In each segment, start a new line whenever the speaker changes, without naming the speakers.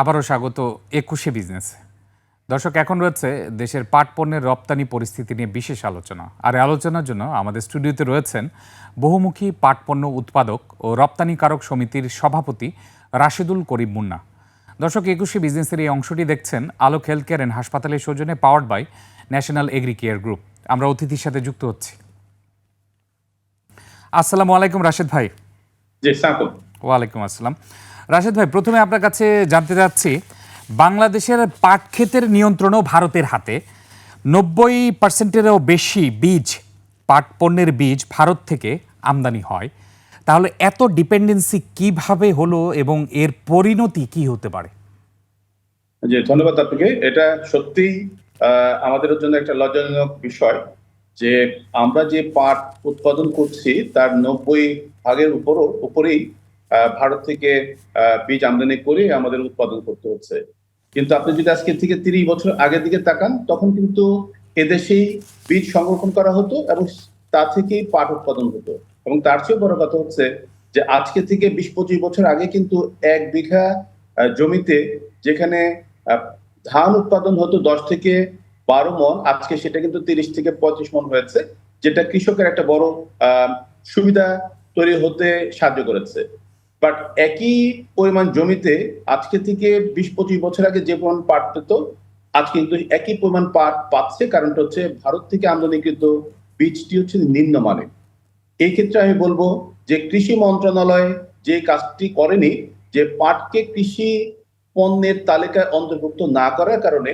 আবারও স্বাগত একুশে বিজনেস। দর্শক এখন রয়েছে দেশের পাট পণ্যের রপ্তানি পরিস্থিতি নিয়ে বিশেষ আলোচনা। আর আলোচনার জন্য আমাদের স্টুডিওতে রয়েছেন বহুমুখী পাট পণ্য উৎপাদক ও রপ্তানিকারক সমিতির সভাপতি রাশিদুল করিম মুন্না। দর্শক একুশে বিজনেসের এই অংশটি দেখছেন আলোক হেলথ কেয়ার অ্যান্ড হাসপাতালের সৌজন্যে powered by national agri care group. আমরা অতিথির সাথে যুক্ত হচ্ছি। আসসালামু আলাইকুম রাশেদ ভাই। ওয়ালাইকুম আসসালাম। রাশেদ ভাই, প্রথমে আপনার কাছে জানতে চাচ্ছি, বাংলাদেশের পাট ক্ষেতের নিয়ন্ত্রণও ভারতের হাতে। নব্বই পার্সেন্টেরও বেশি বীজ, পাট পণ্যের বীজ ভারত থেকে আমদানি হয়। তাহলে এত ডিপেন্ডেন্সি কীভাবে হলো এবং এর পরিণতি কি হতে পারে?
জি, ধন্যবাদ আপনাকে। এটা সত্যিই আমাদের জন্য একটা লজ্জাজনক বিষয় যে আমরা যে পাট উৎপাদন করছি, তার নব্বই ভাগের উপরও, উপরেই ভারত থেকে বীজ আমদানি করে আমাদের উৎপাদন করতে হচ্ছে। কিন্তু আপনি যদি আজকে থেকে তিরিশ বছর আগের দিকে তাকান, তখন কিন্তু এদেশেই বীজ সংরক্ষণ করা হতো এবং তা থেকেই পাট উৎপাদন হতো। এবং তার চেয়েও বড় কথা হচ্ছে যে আজকে থেকে বিশ পঁচিশ বছর আগে কিন্তু এক বিঘা জমিতে যেখানে ধান উৎপাদন হতো দশ থেকে বারো মন, আজকে সেটা কিন্তু তিরিশ থেকে পঁয়ত্রিশ মন হয়েছে, যেটা কৃষকের একটা বড় সুবিধা তৈরি হতে সাহায্য করেছে। বাট একই পরিমাণ জমিতে আজকে থেকে বিশ পঁচিশ বছর আগে যে পরিমাণ পাট পেত, আজ কিন্তু একই পরিমাণ পাট পাচ্ছে। কারণটা হচ্ছে ভারত থেকে আমদানিকৃত বীজটি হচ্ছে নিম্নমানের। এই ক্ষেত্রে আমি বলব যে কৃষি মন্ত্রণালয় যে কাজটি করেনি, যে পাটকে কৃষি পণ্যের তালিকায় অন্তর্ভুক্ত না করার কারণে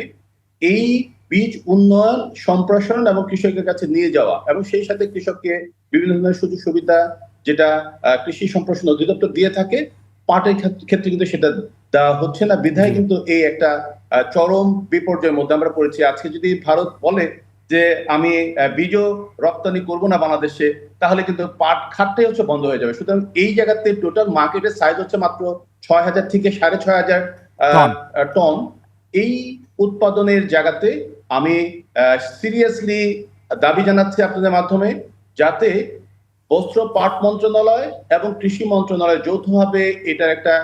এই বীজ উন্নয়ন, সম্প্রসারণ এবং কৃষকের কাছে নিয়ে যাওয়া এবং সেই সাথে কৃষককে বিভিন্ন ধরনের সুযোগ সুবিধা যেটা কৃষি সম্প্রসারণ অধিদপ্তর দিয়ে থাকে পাটের ক্ষেত্রে- ক্ষেত্রে কিন্তু সেটা দেওয়া হচ্ছে না। বিধায় কিন্তু এই একটা চরম বিপর্যয়ের মধ্যে আমরা পড়েছি। আজকে যদি ভারত বলে যে আমি বীজও রপ্তানি করব না বাংলাদেশে তাহলে কিন্তু পাট খাতটাই হচ্ছে বন্ধ হয়ে যাবে। সুতরাং এই জায়গাতে টোটাল মার্কেটের সাইজ হচ্ছে মাত্র ছয় হাজার থেকে সাড়ে ছয় হাজার আহ,
টন।
টন। এই উৎপাদনের জায়গাতে আমি সিরিয়াসলি দাবি জানাচ্ছি আপনাদের মাধ্যমে যাতে বস্ত্র পাট মন্ত্রণালয় এবং কৃষি মন্ত্রণালয় যৌথভাবে এটার একটা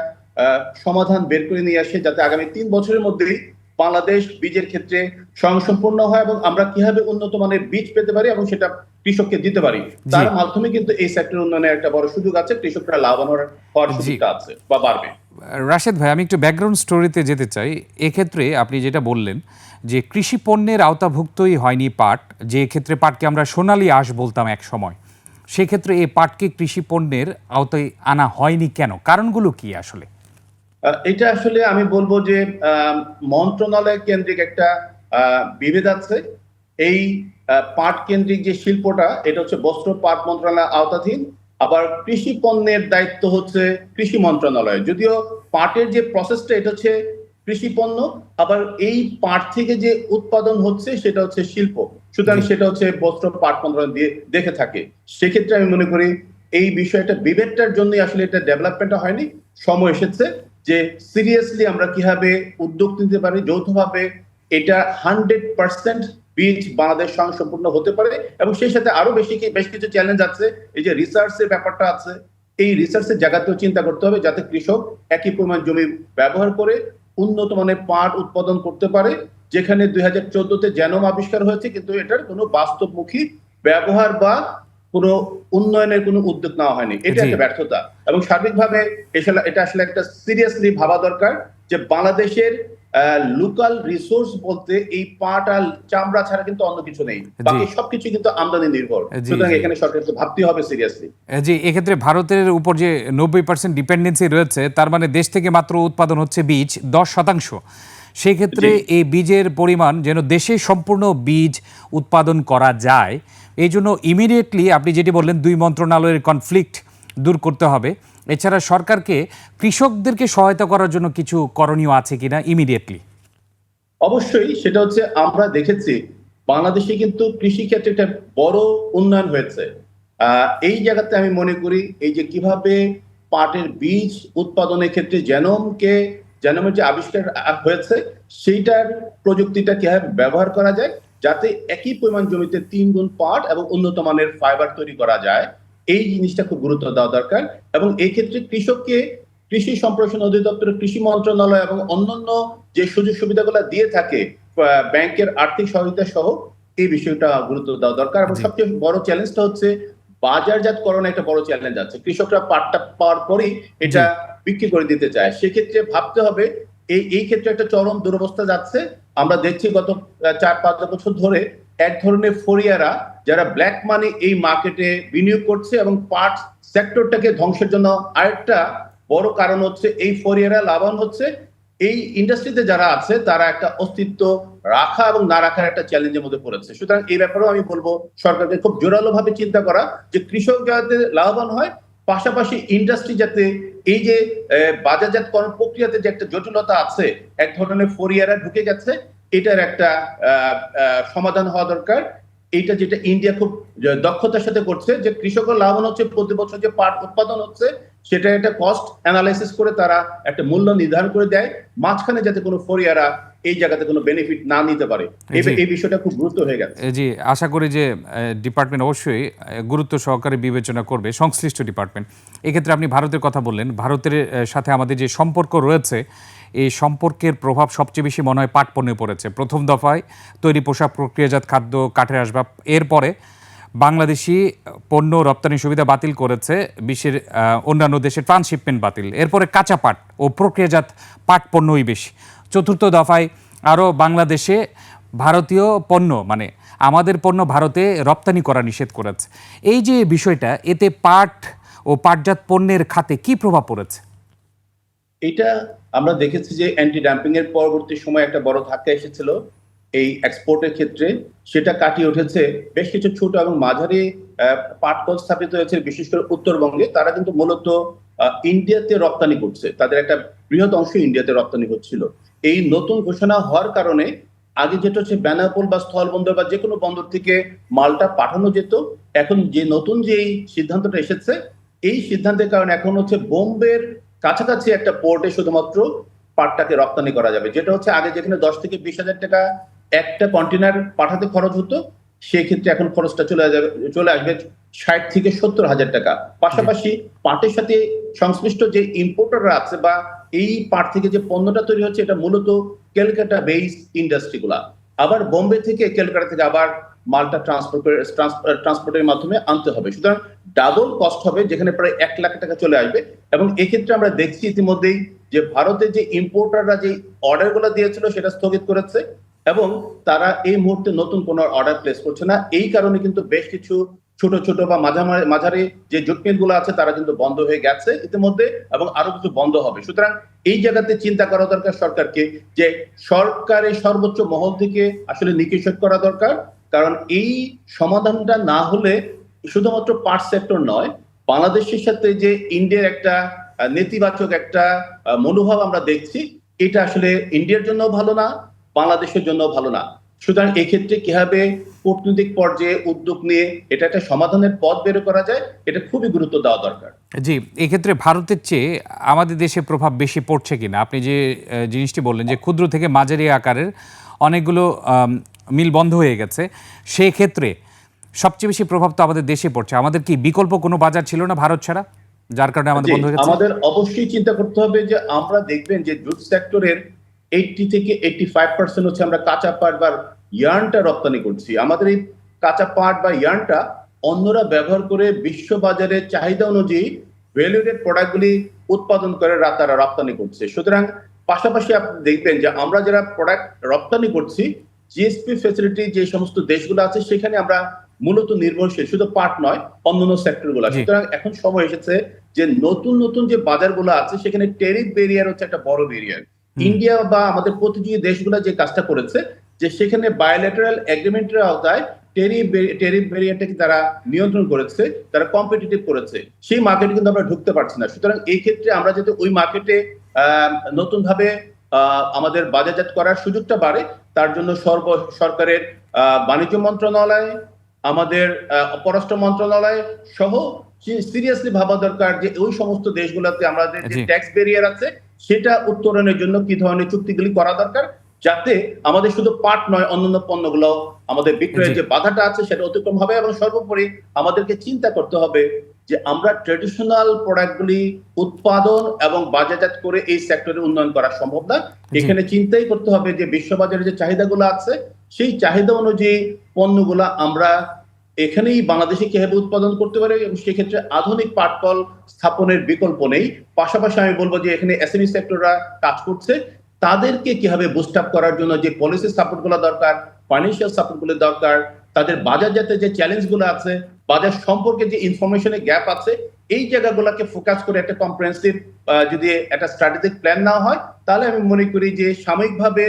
সমাধান বের করে নিয়ে আসে যাতে আগামী তিন বছরের মধ্যেই বাংলাদেশ বীজের ক্ষেত্রে স্বয়ংসম্পূর্ণ হয় এবং আমরা কীভাবে উন্নত মানের বীজ পেতে পারি এবং সেটা কৃষককে দিতে পারি। তার মাধ্যমে কিন্তু এই সেক্টর উন্নয়নের একটা বড় সুযোগ আছে কৃষকরা লাভবান হওয়ার সুযোগটা আছে বা বাড়বে।
রাশেদ ভাই আমি একটু ব্যাকগ্রাউন্ড স্টোরিতে যেতে চাই। এক্ষেত্রে আপনি যেটা বললেন যে কৃষি পণ্যের আওতাভুক্তই হয়নি পাট যে ক্ষেত্রে পাটকে আমরা সোনালি আঁশ বলতাম এক সময় সেক্ষেত্রে এই পাটকে কৃষি পণ্যের আওতায় আনা হয়নি কেন? কারণগুলো কি আসলে?
এটা আসলে আমি বলব যে মন্ত্রণালয় কেন্দ্রিক একটা বিভেদ আছে। এই পাট কেন্দ্রিক যে শিল্পটা, এটা হচ্ছে বস্ত্র পাট মন্ত্রণালয় আওতাধীন। আবার কৃষি পণ্যের দায়িত্ব হচ্ছে কৃষি মন্ত্রণালয়। যদিও পাটের যে প্রসেসটা এটা হচ্ছে কৃষি পণ্য, আবার এই পাট থেকে যে উৎপাদন হচ্ছে, সেটা হচ্ছে শিল্প। সুতরাং সেটা হচ্ছে বস্ত্র পাট মন্ত্রণালয় দিয়ে দেখে থাকে। সেক্ষেত্রে আমি মনে করি এই বিষয়টা বিভেদটার জন্যই আসলে এটা ডেভেলপমেন্টটা হয়নি সময় এসেছে যে সিরিয়াসলি আমরা কীভাবে উদ্যোগ নিতে পারি যৌথভাবে এটা হান্ড্রেড পার্সেন্ট বীজ বাংলাদেশ স্বয়ংসম্পূর্ণ হতে পারে এবং সেই সাথে আরও বেশি কি- বেশ কিছু চ্যালেঞ্জ আছে। এই যে রিসার্চের ব্যাপারটা আছে এই রিসার্চের জায়গাতেও চিন্তা করতে হবে যাতে কৃষক একই পরিমাণ জমি ব্যবহার করে উন্নত মানের পাট উৎপাদন করতে পারে। যেখানে দুই হাজার চোদ্দতে জেনম আবিষ্কার হয়েছে কিন্তু এটার কোনো বাস্তবমুখী ব্যবহার বা কোনো উন্নয়নের কোনো উদ্যোগ নেওয়া হয়নি। এটা একটা ব্যর্থতা। এবং সার্বিকভাবে এটা আসলে একটা সিরিয়াসলি ভাবা দরকার যে বাংলাদেশের লোকাল রিসোর্স বলতে এই পাট আর চামড়া ছাড়া কিন্তু অন্য কিছু নেই। বাকি সবকিছু কিন্তু আমদানি নির্ভর। সুতরাং এখানে সরকারকে ভাবতে হবে সিরিয়াসলি
যে এক্ষেত্রে ভারতের উপর যে নব্বই পার্সেন্ট ডিপেন্ডেন্সি রয়েছে তার মানে দেশ থেকে মাত্র উৎপাদন হচ্ছে বীজ দশ শতাংশ। সেক্ষেত্রে। এই বীজের পরিমাণ যেন দেশে সম্পূর্ণ বীজ উৎপাদন করা যায় এই জন্য ইমিডিয়েটলি আপনি যেটি বললেন দুই মন্ত্রণালয়ের কনফ্লিক্ট দূর করতে হবে। এছাড়া সরকারকে কৃষকদেরকে সহায়তা করার জন্য কিছু করণীয় আছে কিনা ইমিডিয়েটলি
অবশ্যই সেটা হচ্ছে আমরা দেখেছি বাংলাদেশে কিন্তু কৃষি ক্ষেত্রে একটা বড় উন্নয়ন হয়েছে। এই জায়গাতে আমি মনে করি এই যে কীভাবে পাটের বীজ উৎপাদনের ক্ষেত্রে জেনমকে জেনমের যে আবিষ্কার হয়েছে সেইটার প্রযুক্তিটা কীভাবে ব্যবহার করা যায় যাতে একই পরিমাণ জমিতে তিন গুণ পাট এবং উন্নত মানের ফাইবার তৈরি করা যায় এই জিনিসটা খুব গুরুত্ব দেওয়া দরকার। এবং এই ক্ষেত্রে কৃষককে কৃষি সম্প্রসারণ অধিদপ্তরের কৃষি মন্ত্রণালয় এবং অন্যান্য যে সুযোগ সুবিধাগুলো দিয়ে থাকে ব্যাংকের আর্থিক সহায়তা সহ এই বিষয়টা গুরুত্ব দেওয়া দরকার। এবং সবচেয়ে বড় চ্যালেঞ্জটা হচ্ছে বাজারজাতকরণ একটা বড় চ্যালেঞ্জ আছে। কৃষকরা পাটটা পাওয়ার পরেই এটা বিক্রি করে দিতে চায়, সেক্ষেত্রে ভাবতে হবে এই এই ক্ষেত্রে একটা চরম দুরবস্থা যাচ্ছে। আমরা দেখছি গত চার, পাঁচ বছর ধরে এক ধরনের ফরিয়ারা যারা ব্ল্যাক মানি এই মার্কেটে বিনিয়োগ করছে এবং পাট সেক্টরটাকে ধ্বংসের জন্য আরেকটা বড় কারণ হচ্ছে এই ফরিয়ারা লাভবান হচ্ছে। এই ইন্ডাস্ট্রিতে যারা আছে, তারা একটা অস্তিত্ব রাখা এবং না রাখার একটা চ্যালেঞ্জের মধ্যে পড়েছে। সুতরাং এই ব্যাপারেও আমি বলব সরকারকে খুব জোরালো ভাবে চিন্তা করা যে কৃষক যাতে লাভবান হয়, পাশাপাশি ইন্ডাস্ট্রি যাতে এই যে বাজারজাতকরণ প্রক্রিয়াতে যে একটা জটিলতা আছে, এক ধরনের ফরিয়ারা ঢুকে গেছে, এটার একটা সমাধান হওয়া দরকার। এইটা যেটা ইন্ডিয়া খুব দক্ষতার সাথে করছে, যে কৃষকের লাভবান হচ্ছে, প্রতি বছর যে পাট উৎপাদন হচ্ছে সেটা একটা কস্ট অ্যানালাইসিস করে তারা একটা মূল্য নির্ধারণ করে দেয় মাঝখানে যাতে কোনো ফরিয়ারা এই জায়গাতে কোনো বেনিফিট না নিতে পারে। এই বিষয়টা খুব গুরুত্ব হয়ে গেছে।
জি আশা করি যে ডিপার্টমেন্ট অবশ্যই গুরুত্ব সহকারে বিবেচনা করবে সংশ্লিষ্ট ডিপার্টমেন্ট এক্ষেত্রে আপনি ভারতের কথা বললেন ভারতের সাথে আমাদের যে সম্পর্ক রয়েছে এই সম্পর্কের প্রভাব সবচেয়ে বেশি মনে হয় পাট পণ্যে পড়েছে। প্রথম দফায় তৈরি পোশাক প্রক্রিয়াজাত খাদ্য কাঠের আসবাব এরপরে বাংলাদেশি পণ্য রপ্তানি সুবিধা বাতিল করেছে বিশ্বের অন্যান্য দেশের ট্রান্সশিপমেন্ট বাতিল। এরপরে কাঁচা পাট ও প্রক্রিয়াজাত পাট পণ্যই বেশি। চতুর্থ দফায় আরও বাংলাদেশে ভারতীয় পণ্য মানে আমাদের পণ্য ভারতে রপ্তানি করা নিষেধ করেছে। এই যে বিষয়টা, এতে পাট ও পাটজাত পণ্যের খাতে কি প্রভাব পড়েছে?
এটা আমরা দেখেছি যে অ্যান্টি ডাম্পিং এর পরবর্তী সময় একটা বড় ধাক্কা এসেছিল। এই এক্সপোর্টের ক্ষেত্রে সেটা কাটিয়ে উঠেছে। বেশ কিছু ছোট এবং মাঝারি আহ, পাট কল স্থাপিত হয়েছে বিশেষ করে উত্তরবঙ্গে। তারা কিন্তু মূলত ইন্ডিয়াতে রপ্তানি করছে। তাদের একটা বৃহৎ অংশ ইন্ডিয়াতে রপ্তানি হচ্ছিল। এই নতুন ঘোষণা হওয়ার কারণে আগে যেটা হচ্ছে বেনাপোল বা স্থল বন্দর বা যে কোনো বন্দর থেকে মালটা পাঠানো যেত। এখন যে নতুন যে এই সিদ্ধান্তটা এসেছে এই সিদ্ধান্তের কারণে এখন হচ্ছে বোম্বের কাছাকাছি একটা পোর্টে শুধুমাত্র পাটটাকে রপ্তানি করা যাবে। যেটা হচ্ছে আগে যেখানে দশ থেকে বিশ হাজার টাকা একটা কন্টেনার পাঠাতে খরচ হতো, সেক্ষেত্রে এখন খরচটা চলে যাবে চলে আসবে ষাট থেকে সত্তর হাজার টাকা। পাশাপাশি পাটের সাথে সংশ্লিষ্ট যে ইম্পোর্টাররা আছে বা এই পাট থেকে যে পণ্যটা তৈরি হচ্ছে, এটা মূলত ক্যালকাটা বেস ইন্ডাস্ট্রি গুলা। আবার বোম্বে থেকে ক্যালকাটা থেকে আবার মালটা ট্রান্সপোর্ট ট্রান্সপোর্টের মাধ্যমে আনতে হবে। সুতরাং ডাবল কস্ট হবে, যেখানে প্রায় এক লাখ টাকা চলে আসবে। এবং এক্ষেত্রে আমরা দেখছি ইতিমধ্যেই যে ভারতের যে ইম্পোর্টাররা যে অর্ডারগুলো দিয়েছিল, সেটা স্থগিত করেছে। এবং তারা এই মুহূর্তে নতুন কোনো অর্ডার প্লেস করছে না। এই কারণে কিন্তু বেশ কিছু ছোট ছোট বা মাঝামাঝি, মাঝারি যে জুট মিলগুলো আছে, তারা কিন্তু বন্ধ হয়ে গেছে ইতিমধ্যে এবং আরও কিছু বন্ধ হবে। সুতরাং এই জায়গাতে চিন্তা করা দরকার সরকারকে যে সরকারের সর্বোচ্চ মহল থেকে আসলে নিকেশন করা দরকার। কারণ এই সমাধানটা না হলে শুধুমাত্র পার্ট সেক্টর নয়, বাংলাদেশের সাথে যে ইন্ডিয়ার একটা নেতিবাচক একটা মনোভাব আমরা দেখছি, এটা আসলে ইন্ডিয়ার জন্য ভালো না। বাংলাদেশের জন্য ভালো না। সুতরাং এক্ষেত্রে কীভাবে কূটনৈতিক পর্যায়ে উদ্যোগ নিয়ে এটা একটা সমাধানের পথ বের করা যায় এটা খুবই গুরুত্ব দেওয়া দরকার।
জি এক্ষেত্রে ভারতের চেয়ে আমাদের দেশে প্রভাব বেশি পড়ছে কিনা? আপনি যে জিনিসটি বললেন যে ক্ষুদ্র থেকে মাঝারি আকারের অনেকগুলো মিল বন্ধ হয়ে গেছে সেই ক্ষেত্রে সবচেয়ে বেশি প্রভাব তো আমাদের দেশে পড়ছে। আমাদের কি বিকল্প কোনো বাজার ছিল না ভারত ছাড়া যার কারণে আমাদের বন্ধ হয়ে গেছে?
আমাদের অবশ্যই চিন্তা করতে হবে যে আমরা দেখবেন যে জুট সেক্টরের এইটটি থেকে এইটটি ফাইভ পার্সেন্ট হচ্ছে আমরা কাঁচা পাট বা ইয়ার্নটা রপ্তানি করছি। আমাদের এই কাঁচা পাট বা ইয়ার্নটা অন্যরা ব্যবহার করে বিশ্ব বাজারে চাহিদা অনুযায়ী ভ্যালুয়েটেড প্রোডাক্টগুলি উৎপাদন করে তারা রপ্তানি করছে। সুতরাং পাশাপাশি আপনি দেখবেন যে আমরা যারা প্রোডাক্ট রপ্তানি করছি জিএসপি ফেসিলিটি যে সমস্ত দেশগুলো আছে সেখানে আমরা মূলত নির্ভরশীল। শুধু পাট নয় অন্যান্য
সেক্টরগুলো
সুতরাং এখন সময় এসেছে যে নতুন নতুন যে বাজারগুলো আছে সেখানে টেরিফ বেরিয়ার হচ্ছে একটা বড় বেরিয়ার। ইন্ডিয়া বা আমাদের প্রতিযোগী দেশগুলো যে কাজটা করেছে যে সেখানে বায়োলেটারাল এগ্রিমেন্টের আওতায় তারা নিয়ন্ত্রণ করেছে তারা কম্পিটিটিভ করেছে। সেই মার্কেটে কিন্তু আমরা ঢুকতে পারছি না। সুতরাং এই ক্ষেত্রে আমরা যাতে ওই মার্কেটে নতুন ভাবে আমাদের বাজারজাত করার সুযোগটা বাড়ে তার জন্য সর্ব সরকারের আহ, বাণিজ্য মন্ত্রণালয় আমাদের পররাষ্ট্র মন্ত্রণালয় সহ সিরিয়াসলি ভাবা দরকার যে ওই সমস্ত দেশগুলোতে আমাদের যে ট্যাক্স ব্যারিয়ার আছে সেটা উত্তরণের জন্য কি ধরনের চুক্তিগুলি করা দরকার? যাতে আমাদের শুধু পাট নয় অন্যান্য পণ্যগুলো আমাদের বিক্রয়ের যে বাধাটা আছে সেটা অতিক্রম হবে এবং সর্বোপরি আমাদেরকে চিন্তা করতে হবে যে আমরা ট্রেডিশনাল প্রোডাক্টগুলি উৎপাদন এবং বাজারজাত করে এই সেক্টরে উন্নয়ন করা সম্ভব না। এখানে চিন্তাই করতে হবে যে বিশ্ববাজারে যে চাহিদাগুলো আছে সেই চাহিদা অনুযায়ী পণ্যগুলা আমরা এখানেই বাংলাদেশে কীভাবে উৎপাদন করতে পারে? এবং সেক্ষেত্রে আধুনিক পাটকল স্থাপনের বিকল্প নেই। পাশাপাশি আমি বলব যে এখানে এসএমই সেক্টররা কাজ করছে। তাদেরকে কীভাবে বুস্ট আপ করার জন্য যে পলিসি সাপোর্টগুলো দরকার ফাইন্যান্সিয়াল সাপোর্টগুলো দরকার, তাদের বাজার বাজারজাতে যে চ্যালেঞ্জগুলো আছে, বাজার সম্পর্কে যে ইনফরমেশনের গ্যাপ আছে, এই জায়গাগুলোকে ফোকাস করে একটা কম্প্রিহেন্সিভ যদি একটা স্ট্র্যাটেজিক প্ল্যান না হয়, তাহলে আমি মনে করি যে সাময়িকভাবে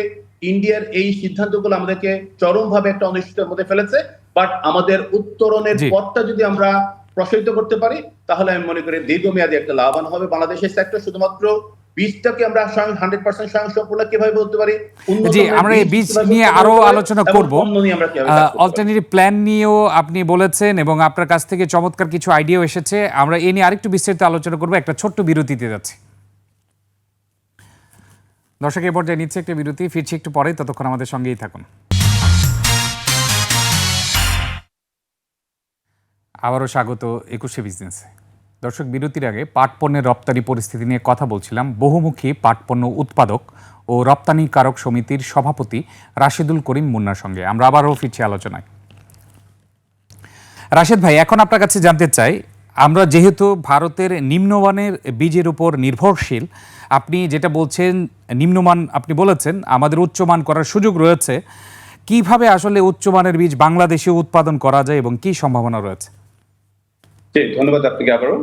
ইন্ডিয়ার এই সিদ্ধান্তগুলো আমাদেরকে চরমভাবে একটা অনিশ্চয়তার মধ্যে ফেলেছে। বাট আমাদের উত্তরণের পথটা যদি আমরা প্রসারিত করতে পারি তাহলে আমি মনে করি দীর্ঘমেয়াদী একটা লাভবান হবে বাংলাদেশের সেক্টর শুধুমাত্র বীজটাকে আমরা স্বয়ং হান্ড্রেড পার্সেন্ট স্বয়ং সম্পূর্ণ কীভাবে বলতে পারি?
জি, আমরা এই বীজ নিয়ে
আরও
আলোচনা
এবং
করব। অল্টারনেটিভ প্ল্যান নিয়েও আপনি বলেছেন এবং আপনার কাছ থেকে চমৎকার কিছু আইডিয়াও এসেছে। আমরা এ নিয়ে আরেকটু বিস্তারিত আলোচনা করব একটা ছোট্ট বিরতিতে যাচ্ছি। দর্শক এ পর্যায়ে নিচ্ছে একটা বিরতি ফিরছি একটু পরে ততক্ষণ আমাদের সঙ্গেই থাকুন। আবারও স্বাগত একুশে বিজনেসে। দর্শক, বিরতির আগে পাট পণ্যের রপ্তানি পরিস্থিতি নিয়ে কথা বলছিলাম। বহুমুখী পাট পণ্য উৎপাদক ও রপ্তানিকারক সমিতির সভাপতি রাশেদুল করিম মুন্নার সঙ্গে। আমরা আবারও ফিরছি আলোচনায়। রাশেদ ভাই, এখন আপনার কাছে জানতে চাই, আমরা যেহেতু ভারতের নিম্নমানের বীজের উপর নির্ভরশীল, আপনি যেটা বলছেন, নিম্নমান আপনি বলেছেন, আমাদের উচ্চমান করার সুযোগ রয়েছে। কীভাবে আসলে উচ্চমানের বীজ বাংলাদেশে উৎপাদন করা যায় এবং কি সম্ভাবনা রয়েছে?
জি ধন্যবাদ আপনাকে আবারও।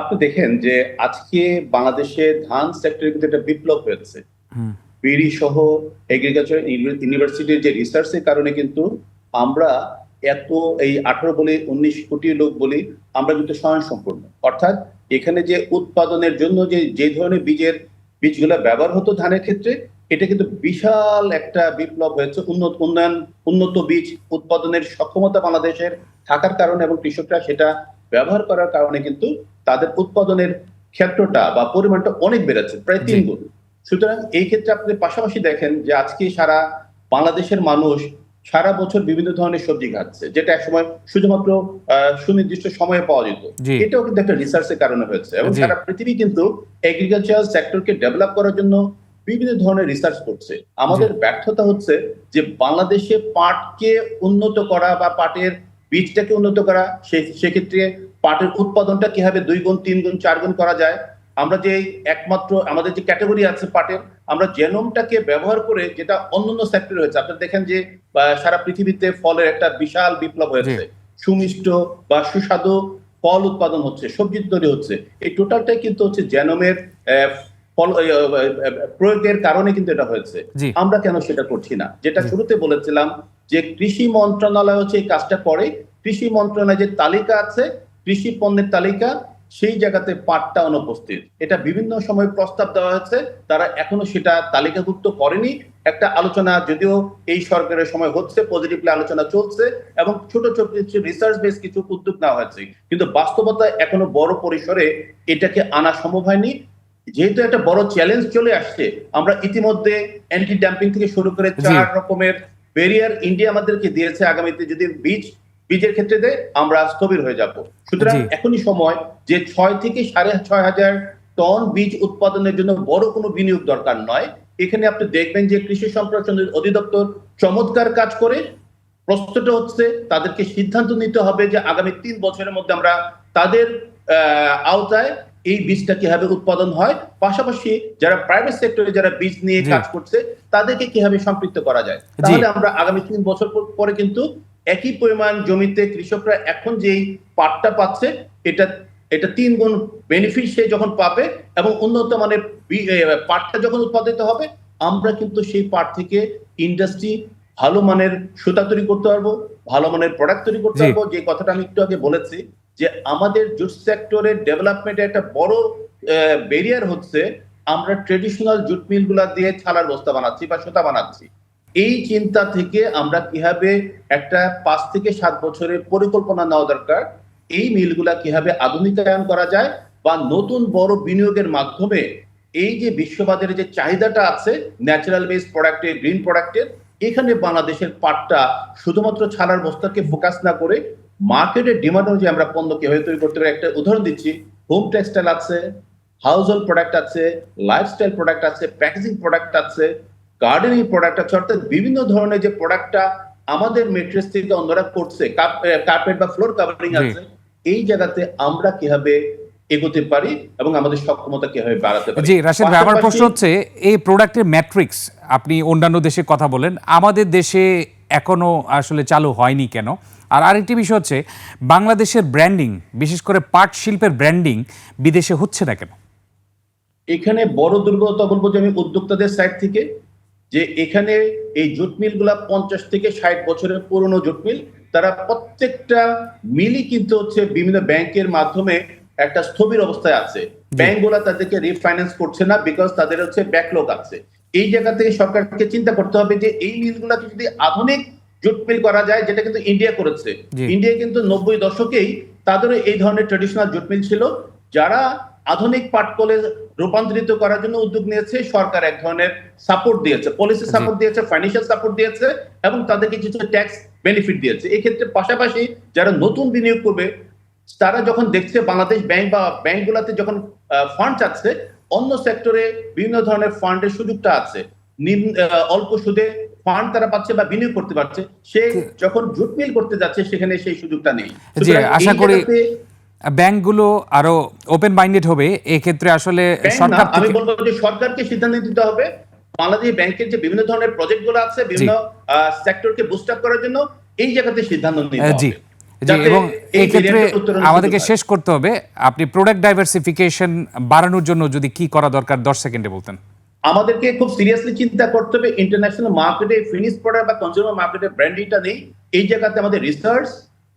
আপনি দেখেন যে আজকে বাংলাদেশে ধান সেক্টরে কিন্তু একটা বিপ্লব হয়েছে। বিড়ি সহ এগ্রিকালচার ইউনিভার্সিটির যে রিসার্চের কারণে কিন্তু আমরা এত এই আঠারো বলি উনিশ কোটি লোক বলি আমরা কিন্তু স্বয়ংসম্পূর্ণ। অর্থাৎ এখানে যে উৎপাদনের জন্য যে যে ধরনের বীজের বীজগুলো ব্যবহার হতো ধানের ক্ষেত্রে এটা কিন্তু বিশাল একটা বিপ্লব হয়েছে। উন্নত উন্নয়ন উন্নত বীজ উৎপাদনের সক্ষমতা বাংলাদেশের থাকার কারণে এবং কৃষকরা সেটা ব্যবহার করার কারণে কিন্তু তাদের উৎপাদনের ক্ষেত্রটা বা পরিমাণটা অনেক বেড়েছে প্রায় তিন গুণ সুতরাং এই ক্ষেত্রে আপনি পাশাপাশি দেখেন যে আজকে সারা বাংলাদেশের মানুষ সারা বছর বিভিন্ন ধরনের সবজি খাচ্ছে যেটা একসময় শুধুমাত্র সুনির্দিষ্ট সময়ে পাওয়া যেত। এটাও কিন্তু একটা রিসার্চের কারণে হয়েছে এবং সারা পৃথিবী কিন্তু এগ্রিকালচার সেক্টরকে ডেভেলপ করার জন্য বিভিন্ন ধরনের রিসার্চ করছে। আমাদের ব্যর্থতা হচ্ছে যে বাংলাদেশে পাটকে উন্নত করা বা পাটের বীজটাকে উন্নত করা সেক্ষেত্রে পাটের উৎপাদনটা কীভাবে দুই গুণ তিন গুণ চার গুণ করা যায়? আমরা যে একমাত্র আমাদের যে ক্যাটাগরি আছে পাটের আমরা জেনোমটাকে ব্যবহার করে যেটা অন্যান্য সেক্টরে হয়েছে আপনারা দেখেন যে সারা পৃথিবীতে ফলের একটা বিশাল বিপ্লব হয়েছে। সুমিষ্ট বা সুস্বাদু ফল উৎপাদন হচ্ছে সবজি তৈরি হচ্ছে। এই টোটালটাই কিন্তু হচ্ছে জেনোমের ফল প্রয়োগের কারণে কিন্তু এটা হয়েছে। আমরা কেন সেটা করছি না? যেটা শুরুতে বলেছিলাম যে কৃষি মন্ত্রণালয় হচ্ছে এই কাজটা করে কৃষি মন্ত্রণালয় যে তালিকা আছে কৃষি পণ্যের তালিকা সেই জায়গাতে পাটটা অনুপস্থিত। এটা বিভিন্ন সময় প্রস্তাব দেওয়া হয়েছে তারা এখনও সেটা তালিকাভুক্ত করেনি। একটা আলোচনা যদিও এই সরকারের সময় হচ্ছে পজিটিভলি আলোচনা চলছে এবং ছোট ছোট কিছু রিসার্চ বেস কিছু উদ্যোগ নেওয়া হয়েছে। কিন্তু বাস্তবতা এখনও বড় পরিসরে এটাকে আনা সম্ভব হয়নি। যেহেতু একটা বড় চ্যালেঞ্জ চলে আসছে আমরা ইতিমধ্যে অ্যান্টি ড্যাম্পিং থেকে শুরু করে চার রকমের ব্যারিয়ার ইন্ডিয়া আমাদেরকে দিয়েছে। আগামীতে যদি বীজ বীজের ক্ষেত্রে আমরা স্থবির হয়ে যাব। সুতরাং। এখনই সময় যে ছয় থেকে সাড়ে ছয় হাজার টন বীজ উৎপাদনের জন্য বড় কোনো বিনিয়োগ দরকার নয়। এখানে আপনি দেখবেন যে কৃষি সম্প্রসারণ অধিদপ্তর চমৎকার কাজ করে। প্রশ্নটা হচ্ছে তাদেরকে সিদ্ধান্ত নিতে হবে যে আগামী তিন বছরের মধ্যে আমরা তাদের আহ, আওতায় এই বীজটা কীভাবে উৎপাদন হয়। পাশাপাশি যারা প্রাইভেট সেক্টরে যারা বীজ নিয়ে কাজ করছে তাদেরকে কীভাবে সম্পৃক্ত করা যায়। তাহলে আমরা আগামী তিন বছর পরে কিন্তু একই পরিমাণ জমিতে কৃষকরা এখন যেই পাটটা পাচ্ছে এটা এটা তিন গুণ বেনিফিট সে যখন পাবে এবং উন্নত মানের পাটটা যখন উৎপাদিত হবে আমরা কিন্তু সেই পাট থেকে ইন্ডাস্ট্রি ভালো মানের সুতা তৈরি করতে পারব ভালো মানের প্রোডাক্ট তৈরি করতে পারব। যে কথাটা আমি একটু আগে বলেছি যে আমাদের জুট সেক্টরের ডেভেলপমেন্টে একটা বড় ব্যারিয়ার হচ্ছে আমরা ট্রেডিশনাল জুট মিলগুলা দিয়ে ছালার বস্তা বানাচ্ছি বা সুতা বানাচ্ছি। এই চিন্তা থেকে আমরা কীভাবে একটা পাঁচ থেকে সাত বছরের পরিকল্পনা নেওয়া দরকার, এই মিলগুলা কীভাবে আধুনিকায়ন করা যায় বা নতুন বড় বিনিয়োগের মাধ্যমে এই যে বিশ্ববাজারে যে চাহিদাটা আছে ন্যাচারাল বেস প্রোডাক্টের গ্রিন প্রোডাক্টের এখানে বাংলাদেশের পাটটা শুধুমাত্র ছাড়ার বস্তাকে ফোকাস না করে মার্কেটের ডিমান্ড অনুযায়ী আমরা পণ্য কীভাবে তৈরি করতে পারি? একটা উদাহরণ দিচ্ছি হোম টেক্সটাইল আছে হাউস হোল্ড প্রোডাক্ট আছে লাইফস্টাইল প্রোডাক্ট আছে প্যাকেজিং প্রোডাক্ট আছে গার্ডেনিং প্রোডাক্ট আছে অর্থাৎ বিভিন্ন ধরনের যে প্রোডাক্টটা আমাদের মেট্রেস থেকে অন্যরা করছে কার্পেট বা ফ্লোর কাভারিং আছে এই জায়গাতে আমরা কীভাবে এগোতে পারি এবং আমাদের সক্ষমতা কীভাবে বাড়াতে পারি?
জি রাশেদ ভাই আমার প্রশ্ন হচ্ছে এই প্রোডাক্টের ম্যাট্রিক্স আপনি অন্যান্য দেশে কথা বলেন আমাদের দেশে এখনও আসলে চালু হয়নি কেন? আর আরেকটি বিষয় হচ্ছে বাংলাদেশের ব্র্যান্ডিং বিশেষ করে পাট শিল্পের ব্র্যান্ডিং বিদেশে হচ্ছে না কেন?
এখানে বড় দুর্বলতা বলব যে আমি উদ্যোক্তাদের সাইড থেকে যে এখানে এই জুট মিলগুলা পঞ্চাশ থেকে ষাট বছরের পুরনো জুট মিল তারা প্রত্যেকটা মিলই কিন্তু হচ্ছে বিভিন্ন ব্যাংকের মাধ্যমে একটা স্থবির অবস্থায় আছে। ব্যাংকগুলা তাদেরকে রিফাইন্যান্স করছে না বিকজ তাদের হচ্ছে ব্যাকলগ আছে। এই জায়গা থেকে সরকারকে চিন্তা করতে হবে যে এই মিলগুলাকে যদি আধুনিক জুট মিল করা যায় যেটা কিন্তু ইন্ডিয়া করেছে। ইন্ডিয়া কিন্তু নব্বই দশকেই তাদেরও এই ধরনের ট্রেডিশনাল জুট মিল ছিল। যারা আধুনিক পাট কলে রূপান্তরিত করার জন্য উদ্যোগ নিয়েছে। সরকার এক ধরনের সাপোর্ট দিয়েছে। পলিসি সাপোর্ট দিয়েছে ফাইন্যান্সিয়াল সাপোর্ট দিয়েছে এবং তাদেরকে কিছু ট্যাক্স বেনিফিট দিয়েছে। এই ক্ষেত্রে পাশাপাশি যারা নতুন বিনিয়োগ করবে তারা যখন দেখছে বাংলাদেশ ব্যাংক বা ব্যাংকগুলোতে যখন ফান্ড চাচ্ছে অন্য সেক্টরে বিভিন্ন ধরনের ফান্ডের সুযোগটা আছে। নিম্ন অল্প সুদে ফান্ড তারা পাচ্ছে বা বিনিয়োগ করতে পারছে। সে যখন জুট মিল করতে যাচ্ছে সেখানে সেই সুযোগটা নেই।
আশা করি ব্যাংকগুলো আরও ওপেন মাইন্ডেড হবে এক্ষেত্রে আসলে সরকার
আমি বলব যে সরকারকে সিদ্ধান্ত নিতে হবে বাংলাদেশ ব্যাংকের যে বিভিন্ন ধরনের প্রজেক্টগুলো আছে বিভিন্ন সেক্টরকে বুস্ট আপ করার জন্য এই জায়গাতে সিদ্ধান্ত নিতে হবে।
জি। এবং
এই
ক্ষেত্রে আমাদেরকে শেষ করতে হবে। আপনি প্রোডাক্ট ডাইভার্সিফিকেশন বাড়ানোর জন্য যদি কি করা দরকার দশ সেকেন্ডে বলতেন।
আমাদেরকে খুব সিরিয়াসলি চিন্তা করতে হবে ইন্টারন্যাশনাল মার্কেটে ফিনিশ প্রোডাক্ট বা কনজিউমার মার্কেটে ব্র্যান্ডিংটা নেই। এই জায়গাতে আমাদের research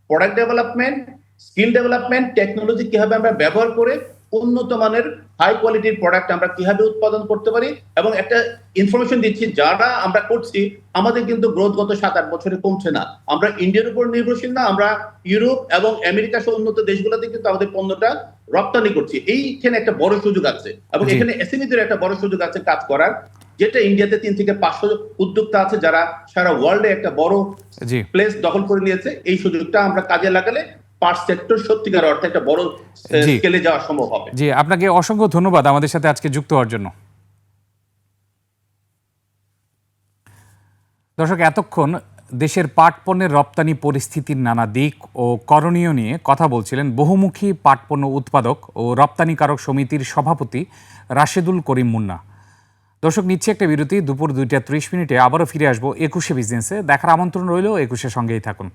product development skill development technology কীভাবে আমরা ব্যবহার করে উন্নত মানের হাই কোয়ালিটির প্রোডাক্ট আমরা কীভাবে উৎপাদন করতে পারি এবং একটা ইনফরমেশন দিচ্ছি যারা আমরা করছি আমাদের কিন্তু গ্রোথ গত সাত আট বছরে কমছে না। আমরা ইন্ডিয়ার উপর নির্ভরশীল না আমরা ইউরোপ এবং আমেরিকা সহ উন্নত দেশগুলোতে কিন্তু আমাদের পণ্যটা রপ্তানি করছি। এইখানে একটা বড় সুযোগ আছে এবং। এখানে এসএমইদের একটা বড় সুযোগ আছে কাজ করার যেটা ইন্ডিয়াতে তিন থেকে পাঁচশো উদ্যোক্তা আছে যারা সারা ওয়ার্ল্ডে একটা বড় প্লেস দখল করে নিয়েছে। এই সুযোগটা আমরা কাজে লাগালে পার্ট সেক্টর সত্যিকার অর্থে একটা বড়। স্কেলে যাওয়া সম্ভব হবে।
জি আপনাকে অসংখ্য ধন্যবাদ আমাদের সাথে আজকে যুক্ত হওয়ার জন্য। দর্শক এতক্ষণ দেশের পাট পণ্যের রপ্তানি পরিস্থিতির নানা দিক ও করণীয় নিয়ে কথা বলছিলেন বহুমুখী পাট পণ্য উৎপাদক ও রপ্তানিকারক সমিতির সভাপতি রাশেদুল করিম মুন্না। দর্শক নিচ্ছে একটা বিরতি। দুপুর দুইটা ত্রিশ মিনিটে আবারও ফিরে আসব একুশে বিজনেসে। দেখার আমন্ত্রণ রইল একুশের সঙ্গেই থাকুন।